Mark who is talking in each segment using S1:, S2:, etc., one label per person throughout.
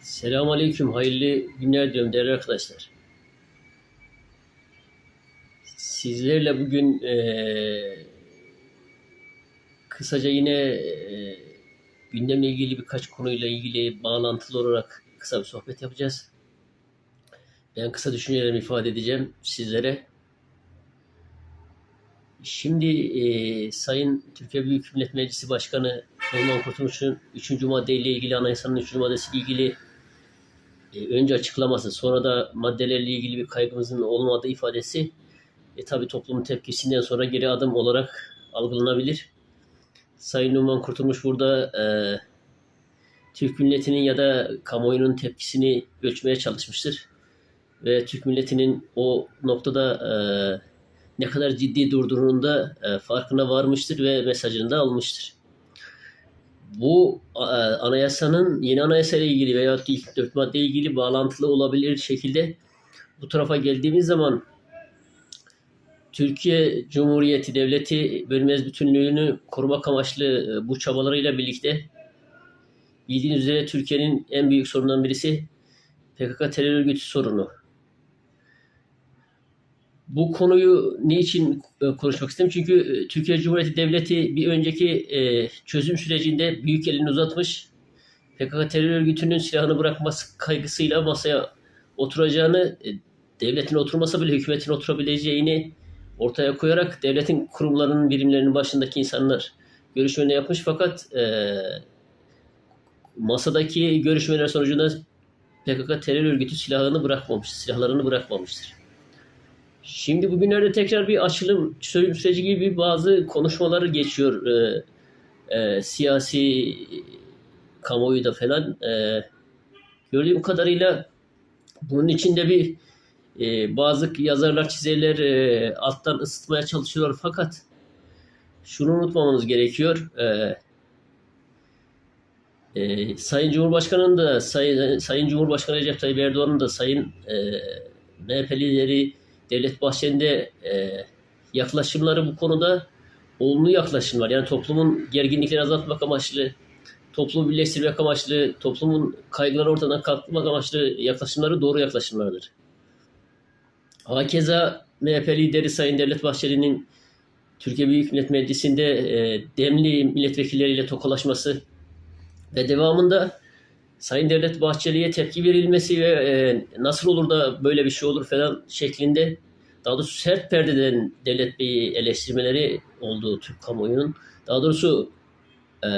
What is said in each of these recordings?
S1: Selamun Aleyküm, hayırlı günler diliyorum değerli arkadaşlar. Sizlerle bugün eee, kısaca yine eee, gündemle ilgili birkaç konuyla ilgili bağlantılı olarak kısa bir sohbet yapacağız. Ben kısa düşüncelerimi ifade edeceğim sizlere. Şimdi eee, Sayın Türkiye Büyük Millet Meclisi Başkanı Numan Kurtulmuş'un 3. maddeyle ilgili anayasanın 3. maddesiyle ilgili e, önce açıklaması sonra da maddelerle ilgili bir kaygımızın olmadığı ifadesi e, tabi toplumun tepkisinden sonra geri adım olarak algılanabilir. Sayın Numan Kurtulmuş burada e, Türk milletinin ya da kamuoyunun tepkisini ölçmeye çalışmıştır. Ve Türk milletinin o noktada e, ne kadar ciddi durduğunun da e, farkına varmıştır ve mesajını da almıştır bu e, anayasanın yeni anayasa ile ilgili veya ilk dört madde ilgili bağlantılı olabilir şekilde bu tarafa geldiğimiz zaman Türkiye Cumhuriyeti Devleti bölünmez bütünlüğünü korumak amaçlı e, bu çabalarıyla birlikte bildiğiniz üzere Türkiye'nin en büyük sorunlarından birisi PKK terör örgütü sorunu. Bu konuyu niçin e, konuşmak istedim? Çünkü e, Türkiye Cumhuriyeti Devleti bir önceki e, çözüm sürecinde büyük elini uzatmış. PKK terör örgütünün silahını bırakması kaygısıyla masaya oturacağını, devletin oturmasa bile hükümetin oturabileceğini ortaya koyarak devletin kurumlarının birimlerinin başındaki insanlar görüşmelerini yapmış. Fakat masadaki görüşmeler sonucunda PKK terör örgütü silahını bırakmamış, silahlarını bırakmamıştır. Şimdi bugünlerde tekrar bir açılım süreci gibi bazı konuşmaları geçiyor e, e, siyasi kamuoyu da falan. E, gördüğüm kadarıyla bunun içinde bir e, bazı yazarlar, çizerler e, alttan ısıtmaya çalışıyorlar fakat şunu unutmamamız gerekiyor. E, e, Sayın Cumhurbaşkanı'nın da Sayın, Sayın Cumhurbaşkanı Recep Tayyip Erdoğan'ın da Sayın e, MHP lideri Devlet Bahçeli'nin de e, yaklaşımları bu konuda olumlu yaklaşımlar. Yani toplumun gerginlikleri azaltmak amaçlı, toplumu birleştirmek amaçlı, toplumun kaygıları ortadan kalkmak amaçlı yaklaşımları doğru yaklaşımlardır. Hakeza MHP lideri Sayın Devlet Bahçeli'nin Türkiye Büyük Millet Meclisi'nde e, demli milletvekilleriyle tokalaşması ve devamında Sayın Devlet Bahçeli'ye tepki verilmesi ve e, nasıl olur da böyle bir şey olur falan şeklinde daha doğrusu sert perdeden Devlet Bey'i eleştirmeleri oldu Türk kamuoyunun. Daha doğrusu e,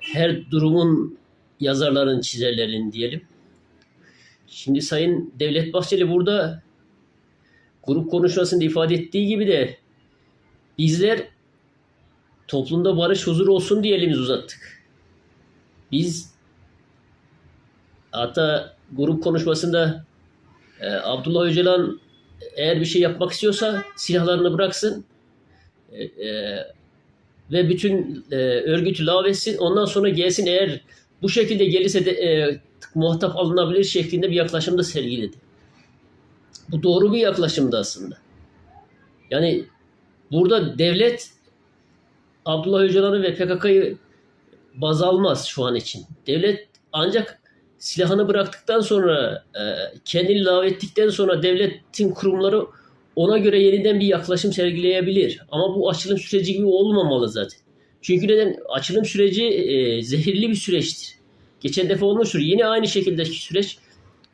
S1: her durumun yazarların, çizerlerinin diyelim. Şimdi Sayın Devlet Bahçeli burada grup konuşmasında ifade ettiği gibi de bizler toplumda barış huzur olsun diye elimizi uzattık. Biz Hatta grup konuşmasında e, Abdullah Öcalan eğer bir şey yapmak istiyorsa silahlarını bıraksın e, e, ve bütün e, örgütü lağvetsin. Ondan sonra gelsin eğer bu şekilde gelirse de e, muhatap alınabilir şeklinde bir yaklaşımda sergiledi. Bu doğru bir yaklaşımdı aslında. Yani burada devlet Abdullah Öcalan'ı ve PKK'yı baz almaz şu an için. Devlet ancak silahını bıraktıktan sonra e, kendini lağvettikten sonra devletin kurumları ona göre yeniden bir yaklaşım sergileyebilir. Ama bu açılım süreci gibi olmamalı zaten. Çünkü neden? Açılım süreci e, zehirli bir süreçtir. Geçen defa olmuştur. Yine aynı şekildeki süreç.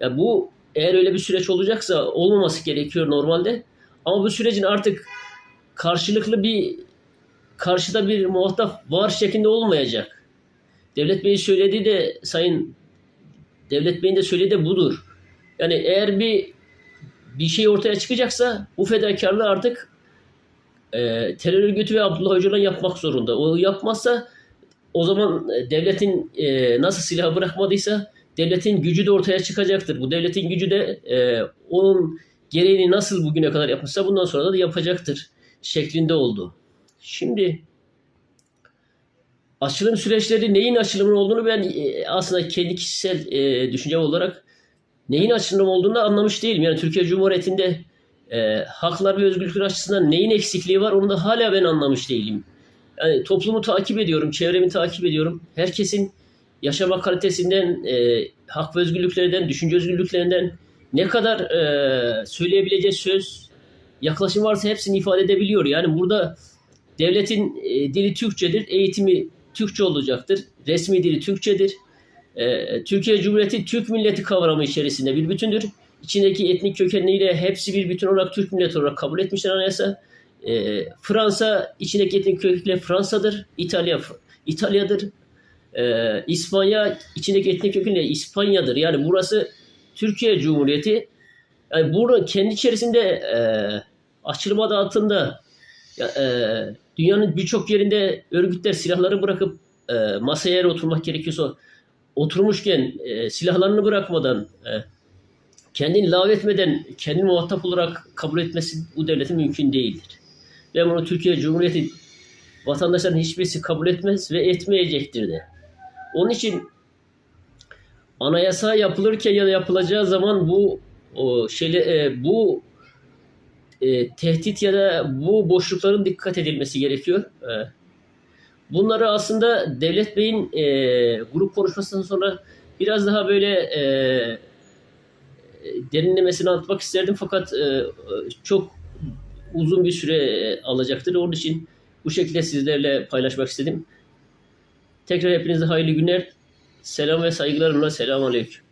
S1: Ya bu eğer öyle bir süreç olacaksa olmaması gerekiyor normalde. Ama bu sürecin artık karşılıklı bir karşıda bir muhatap var şeklinde olmayacak. Devlet Bey'in söylediği de Sayın Devlet Bey'in de söylediği de budur. Yani eğer bir bir şey ortaya çıkacaksa bu fedakarlığı artık e, terör örgütü ve Abdullah Öcalan yapmak zorunda. O yapmazsa o zaman e, devletin e, nasıl silahı bırakmadıysa devletin gücü de ortaya çıkacaktır. Bu devletin gücü de e, onun gereğini nasıl bugüne kadar yapmışsa bundan sonra da yapacaktır şeklinde oldu. Şimdi açılım süreçleri neyin açılımı olduğunu ben e, aslında kendi kişisel e, düşüncem olarak neyin açılım olduğunu anlamış değilim. Yani Türkiye Cumhuriyeti'nde e, haklar ve özgürlükler açısından neyin eksikliği var onu da hala ben anlamış değilim. Yani toplumu takip ediyorum, çevremi takip ediyorum. Herkesin yaşama kalitesinden, e, hak ve özgürlüklerinden, düşünce özgürlüklerinden ne kadar e, söyleyebileceği söz, yaklaşım varsa hepsini ifade edebiliyor. Yani burada devletin e, dili Türkçedir, eğitimi Türkçe olacaktır, resmi dili Türkçedir. E, Türkiye Cumhuriyeti Türk milleti kavramı içerisinde bir bütündür. İçindeki etnik kökenliğiyle hepsi bir bütün olarak Türk milleti olarak kabul etmiştir anayasa. E, Fransa içindeki etnik kökenle Fransa'dır. İtalya İtalya'dır. E, İspanya içindeki etnik kökenle İspanya'dır. Yani burası Türkiye Cumhuriyeti. Yani burada kendi içerisinde e, açılım adı altında e, dünyanın birçok yerinde örgütler silahları bırakıp e, masaya eğer oturmak gerekiyorsa oturmuşken e, silahlarını bırakmadan e, kendini lağvetmeden kendini muhatap olarak kabul etmesi bu devletin mümkün değildir. Ve bunu Türkiye Cumhuriyeti vatandaşların hiçbirisi kabul etmez ve etmeyecektir de. Onun için anayasa yapılırken ya da yapılacağı zaman bu o şeyle e, bu e, tehdit ya da bu boşlukların dikkat edilmesi gerekiyor. E, bunları aslında Devlet Bey'in e, grup konuşmasından sonra biraz daha böyle e, derinlemesine anlatmak isterdim fakat e, çok uzun bir süre e, alacaktır. Onun için bu şekilde sizlerle paylaşmak istedim. Tekrar hepinize hayırlı günler. Selam ve saygılarımla selamun aleyküm.